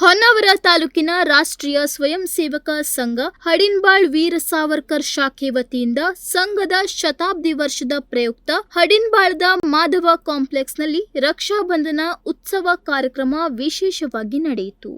ಹೊನ್ನಾವರ ತಾಲೂಕಿನ ರಾಷ್ಟ್ರೀಯ ಸ್ವಯಂ ಸೇವಕ ಸಂಘ ಹಡಿನ್ಬಾಳ್ ವೀರ ಸಾವರ್ಕರ್ ಶಾಖೆ ವತಿಯಿಂದ ಸಂಘದ ಶತಾಬ್ದಿ ವರ್ಷದ ಪ್ರಯುಕ್ತ ಹಡಿನ್ಬಾಳ್ದ ಮಾಧವ ಕಾಂಪ್ಲೆಕ್ಸ್ನಲ್ಲಿ ರಕ್ಷಾಬಂಧನ ಉತ್ಸವ ಕಾರ್ಯಕ್ರಮ ವಿಶೇಷವಾಗಿ ನಡೆಯಿತು.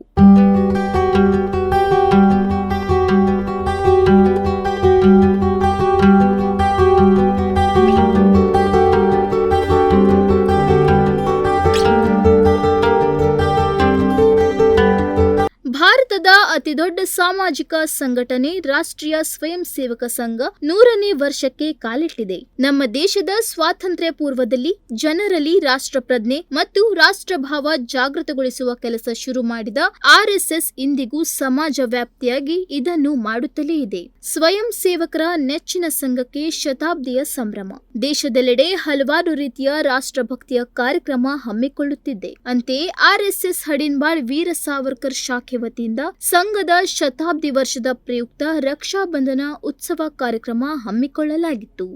ಅತಿದೊಡ್ಡ ಸಾಮಾಜಿಕ ಸಂಘಟನೆ ರಾಷ್ಟ್ರೀಯ ಸ್ವಯಂ ಸೇವಕ ಸಂಘ ನೂರನೇ ವರ್ಷಕ್ಕೆ ಕಾಲಿಟ್ಟಿದೆ. ನಮ್ಮ ದೇಶದ ಸ್ವಾತಂತ್ರ್ಯ ಪೂರ್ವದಲ್ಲಿ ಜನರಲ್ಲಿ ರಾಷ್ಟ್ರಪ್ರಜ್ಞೆ ಮತ್ತು ರಾಷ್ಟ್ರಭಾವ ಜಾಗೃತಗೊಳಿಸುವ ಕೆಲಸ ಶುರು ಮಾಡಿದ ಆರ್ಎಸ್ಎಸ್ ಇಂದಿಗೂ ಸಮಾಜ ವ್ಯಾಪ್ತಿಯಾಗಿ ಇದನ್ನು ಮಾಡುತ್ತಲೇ ಇದೆ. ಸ್ವಯಂ ಸೇವಕರ ನೆಚ್ಚಿನ ಸಂಘಕ್ಕೆ ಶತಾಬ್ದಿಯ ಸಂಭ್ರಮ. ದೇಶದೆಲ್ಲೆಡೆ ಹಲವಾರು ರೀತಿಯ ರಾಷ್ಟ್ರಭಕ್ತಿಯ ಕಾರ್ಯಕ್ರಮ ಹಮ್ಮಿಕೊಳ್ಳುತ್ತಿದೆ ಅಂತೆಯೇ ಆರ್ಎಸ್ಎಸ್ ಹಡಿನ್ಬಾಳ್ ವೀರ ಸಾವರ್ಕರ್ ಶಾಖೆ ವತಿಯಿಂದ ಸಂಘದ ಶತಾಬ್ದಿ ವರ್ಷದ ಪ್ರಯುಕ್ತ ರಕ್ಷಾಬಂಧನ ಉತ್ಸವ ಕಾರ್ಯಕ್ರಮ ಹಮ್ಮಿಕೊಳ್ಳಲಾಗಿತ್ತು.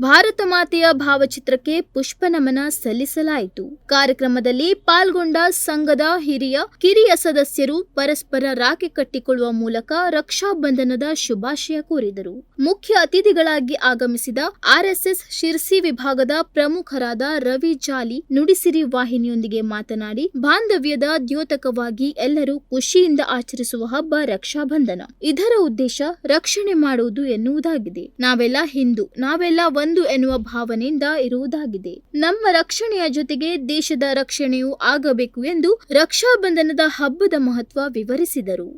ಭಾರತ ಮಾತೆಯ ಭಾವಚಿತ್ರಕ್ಕೆ ಪುಷ್ಪ ನಮನ ಸಲ್ಲಿಸಲಾಯಿತು. ಕಾರ್ಯಕ್ರಮದಲ್ಲಿ ಪಾಲ್ಗೊಂಡ ಸಂಘದ ಹಿರಿಯ, ಕಿರಿಯ ಸದಸ್ಯರು ಪರಸ್ಪರ ರಾಖಿ ಕಟ್ಟಿಕೊಳ್ಳುವ ಮೂಲಕ ರಕ್ಷಾಬಂಧನದ ಶುಭಾಶಯ ಕೋರಿದರು. ಮುಖ್ಯ ಅತಿಥಿಗಳಾಗಿ ಆಗಮಿಸಿದ ಆರ್ಎಸ್ಎಸ್ ಶಿರ್ಸಿ ವಿಭಾಗದ ಪ್ರಮುಖರಾದ ರವಿ ಜಾಲಿ ನುಡಿಸಿರಿ ವಾಹಿನಿಯೊಂದಿಗೆ ಮಾತನಾಡಿ, ಬಾಂಧವ್ಯದ ದ್ಯೋತಕವಾಗಿ ಎಲ್ಲರೂ ಖುಷಿಯಿಂದ ಆಚರಿಸುವ ಹಬ್ಬ ರಕ್ಷಾಬಂಧನ ಇದರ ಉದ್ದೇಶ ರಕ್ಷಣೆ ಮಾಡುವುದು ಎನ್ನುವುದಾಗಿದೆ. ನಾವೆಲ್ಲ ಹಿಂದೂ, ನಾವೆಲ್ಲ ಒಂದು ಎನ್ನುವ ಭಾವನೆಯಿಂದ ಇರುವುದಾಗಿದೆ. ನಮ್ಮ ರಕ್ಷಣೆಯ ಜೊತೆಗೆ ದೇಶದ ರಕ್ಷಣೆಯೂ ಆಗಬೇಕು ಎಂದು ರಕ್ಷಾಬಂಧನದ ಹಬ್ಬದ ಮಹತ್ವ ವಿವರಿಸಿದರು.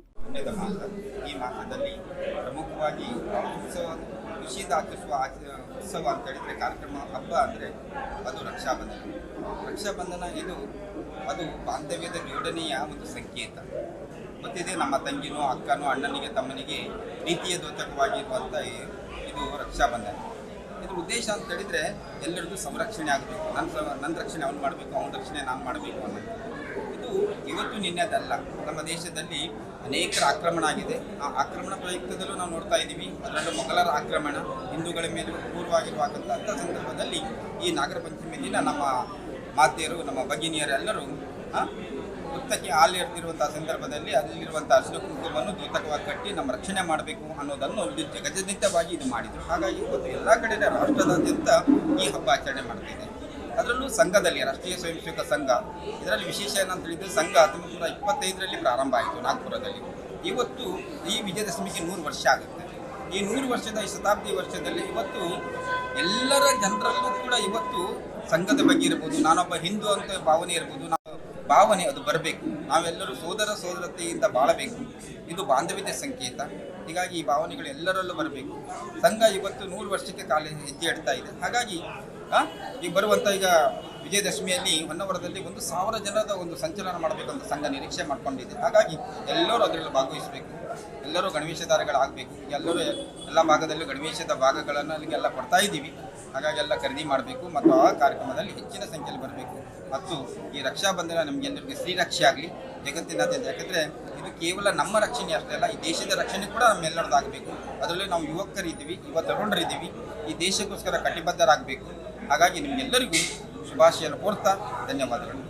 ಆಚರಿಸುವ ಆಚ ಉತ್ಸವ ಅಂತ ಕಾರ್ಯಕ್ರಮ ಹಬ್ಬ ಅಂದರೆ ಅದು ರಕ್ಷಾಬಂಧನ ರಕ್ಷಾಬಂಧನ ಇದು ಅದು ಬಾಂಧವ್ಯದ ಜೋಡಣೆಯ ಒಂದು ಸಂಕೇತ. ಮತ್ತಿದೆ ನಮ್ಮ ತಂಗಿನೋ ಅಕ್ಕನೋ ಅಣ್ಣನಿಗೆ ತಮ್ಮನಿಗೆ ರೀತಿಯ ದೋತಕವಾಗಿರುವಂಥ ಇದು ರಕ್ಷಾಬಂಧನ ಇದ್ರ ಉದ್ದೇಶ ಅಂತ ಹೇಳಿದ್ರೆ ಎಲ್ಲರಿಗೂ ಸಂರಕ್ಷಣೆ ಆಗಬೇಕು. ನನ್ನ ನನ್ನ ರಕ್ಷಣೆ ಅವನು ಮಾಡಬೇಕು, ಅವನ ರಕ್ಷಣೆ ನಾನು ಮಾಡಬೇಕು ಅನ್ನೋದು. ಇದು ಇವತ್ತು ನಿನ್ನೆದಲ್ಲ. ನಮ್ಮ ದೇಶದಲ್ಲಿ ಅನೇಕರ ಆಕ್ರಮಣ ಆಗಿದೆ. ಆ ಆಕ್ರಮಣ ಪ್ರಯುಕ್ತದಲ್ಲೂ ನಾವು ನೋಡ್ತಾ ಇದ್ದೀವಿ. ಅದರಲ್ಲೂ ಮೊಘಲರ ಆಕ್ರಮಣ, ಹಿಂದೂಗಳ ಮೇಲೆ ಪೂರ್ವವಾಗಿರುವಂಥ ಸಂದರ್ಭದಲ್ಲಿ ಈ ನಾಗರ ಪಂಚಮಿ ದಿನ ನಮ್ಮ ಮಾತೆಯರು, ನಮ್ಮ ಭಗಿನಿಯರೆಲ್ಲರೂ ಆ, ಹುತ್ತಕ್ಕೆ ಹಾಲು ಎರೆದಿರುವಂಥ ಸಂದರ್ಭದಲ್ಲಿ ಅಲ್ಲಿರುವಂಥ ಹಸಿರು ಕುಂಕುಮವನ್ನು ದ್ಯೋತಕವಾಗಿ ಕಟ್ಟಿ ನಮ್ಮ ರಕ್ಷಣೆ ಮಾಡಬೇಕು ಅನ್ನೋದನ್ನು ಇಲ್ಲಿ ಜಗಜ್ಜಿತವಾಗಿ ಇದು ಮಾಡಿದರು. ಹಾಗಾಗಿ ಇವತ್ತು ಎಲ್ಲ ಕಡೆ ರಾಷ್ಟ್ರದಾದ್ಯಂತ ಈ ಹಬ್ಬ ಆಚರಣೆ ಮಾಡ್ತಿದೆ. ಅದರಲ್ಲೂ ಸಂಘದಲ್ಲಿ ರಾಷ್ಟ್ರೀಯ ಸ್ವಯಂ ಸೇವಕ ಸಂಘ ಇದರಲ್ಲಿ ವಿಶೇಷ ಏನಂತ ಹೇಳಿದ್ರೆ ಸಂಘ ಹತ್ತೊಂಬತ್ತು ನೂರ ಇಪ್ಪತ್ತೈದರಲ್ಲಿ ಪ್ರಾರಂಭ ಆಯಿತು ನಾಗ್ಪುರದಲ್ಲಿ. ಇವತ್ತು ಈ ವಿಜಯದಶಮಿಗೆ ನೂರು ವರ್ಷ ಆಗುತ್ತೆ. ಈ ನೂರು ವರ್ಷದ ಈ ಶತಾಬ್ದಿ ವರ್ಷದಲ್ಲಿ ಇವತ್ತು ಎಲ್ಲರ ಜನರಲ್ಲೂ ಕೂಡ ಇವತ್ತು ಸಂಘದ ಬಗ್ಗೆ ಇರ್ಬೋದು ನಾನೊಬ್ಬ ಹಿಂದೂ ಅಂತ ಭಾವನೆ ಇರ್ಬೋದು ಭಾವನೆ ಅದು ಬರಬೇಕು. ನಾವೆಲ್ಲರೂ ಸೋದರ ಸೋದರತೆಯಿಂದ ಬಾಳಬೇಕು. ಇದು ಬಾಂಧವ್ಯದ ಸಂಕೇತ. ಹೀಗಾಗಿ ಈ ಭಾವನೆಗಳು ಎಲ್ಲರಲ್ಲೂ ಬರಬೇಕು. ಸಂಘ ಇವತ್ತು ನೂರು ವರ್ಷಕ್ಕೆ ಕಾಲ ಹೆಜ್ಜೆ ಇಡ್ತಾ ಇದೆ. ಹಾಗಾಗಿ ಈಗ ಬರುವಂಥ ಈಗ ವಿಜಯದಶಮಿಯಲ್ಲಿ ಹೊನ್ನವರದಲ್ಲಿ ಒಂದು ಸಾವಿರ ಜನದ ಒಂದು ಸಂಚಲನ ಮಾಡಬೇಕಂತ ಸಂಘ ನಿರೀಕ್ಷೆ ಮಾಡ್ಕೊಂಡಿದೆ. ಹಾಗಾಗಿ ಎಲ್ಲರೂ ಅದರಲ್ಲಿ ಭಾಗವಹಿಸಬೇಕು. ಎಲ್ಲರೂ ಗಣವೇಶಧಾರಿಗಳಾಗಬೇಕು ಎಲ್ಲರೂ ಎಲ್ಲ ಭಾಗದಲ್ಲೂ ಗಣವೇಶದ ಭಾಗಗಳನ್ನು ಅಲ್ಲಿಗೆಲ್ಲ ಕೊಡ್ತಾ ಇದ್ದೀವಿ. ಹಾಗಾಗಿ ಎಲ್ಲ ಖರೀದಿ ಮಾಡಬೇಕು ಮತ್ತು ಆ ಕಾರ್ಯಕ್ರಮದಲ್ಲಿ ಹೆಚ್ಚಿನ ಸಂಖ್ಯೆಯಲ್ಲಿ ಬರಬೇಕು. ಮತ್ತು ಈ ರಕ್ಷಾಬಂಧನ ನಮಗೆಲ್ಲರಿಗೆ ಶ್ರೀರಕ್ಷೆ ಆಗಲಿ, ಜಗತ್ತಿನಾದ್ಯಂತ. ಯಾಕಂದರೆ ಇದು ಕೇವಲ ನಮ್ಮ ರಕ್ಷಣೆ ಅಷ್ಟೇ ಅಲ್ಲ, ಈ ದೇಶದ ರಕ್ಷಣೆ ಕೂಡ ನಮ್ಮೆಲ್ಲರದಾಗಬೇಕು ಅದರಲ್ಲಿ ನಾವು ಯುವಕರಿದ್ದೀವಿ ಯುವ ತರುಣರಿದ್ದೀವಿ ಈ ದೇಶಕ್ಕೋಸ್ಕರ ಕಟಿಬದ್ಧರಾಗಬೇಕು. ಹಾಗಾಗಿ ನಿಮಗೆಲ್ಲರಿಗೂ ಶುಭಾಶಯ ಕೋರ್ತಾ, ಧನ್ಯವಾದಗಳು.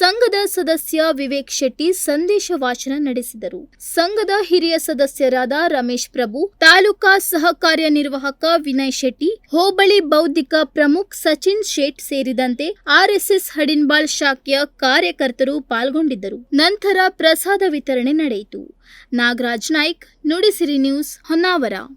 ಸಂಘದ ಸದಸ್ಯ ವಿವೇಕ್ ಶೆಟ್ಟಿ ಸಂದೇಶ ವಾಚನ ನಡೆಸಿದರು. ಸಂಘದ ಹಿರಿಯ ಸದಸ್ಯರಾದ ರಮೇಶ್ ಪ್ರಭು, ತಾಲೂಕಾ ಸಹ ಕಾರ್ಯನಿರ್ವಾಹಕ ವಿನಯ್ ಶೆಟ್ಟಿ, ಹೋಬಳಿ ಬೌದ್ಧಿಕ ಪ್ರಮುಖ್ ಸಚಿನ್ ಶೇಟ್ ಸೇರಿದಂತೆ ಆರ್ಎಸ್ಎಸ್ ಹಡಿನ್ಬಾಳ್ ಶಾಖೆಯ ಕಾರ್ಯಕರ್ತರು ಪಾಲ್ಗೊಂಡಿದ್ದರು. ನಂತರ ಪ್ರಸಾದ ವಿತರಣೆ ನಡೆಯಿತು. ನಾಗರಾಜ್ ನಾಯ್ಕ್, ನುಡಿಸಿರಿ ನ್ಯೂಸ್ ಹೊನ್ನಾವರ.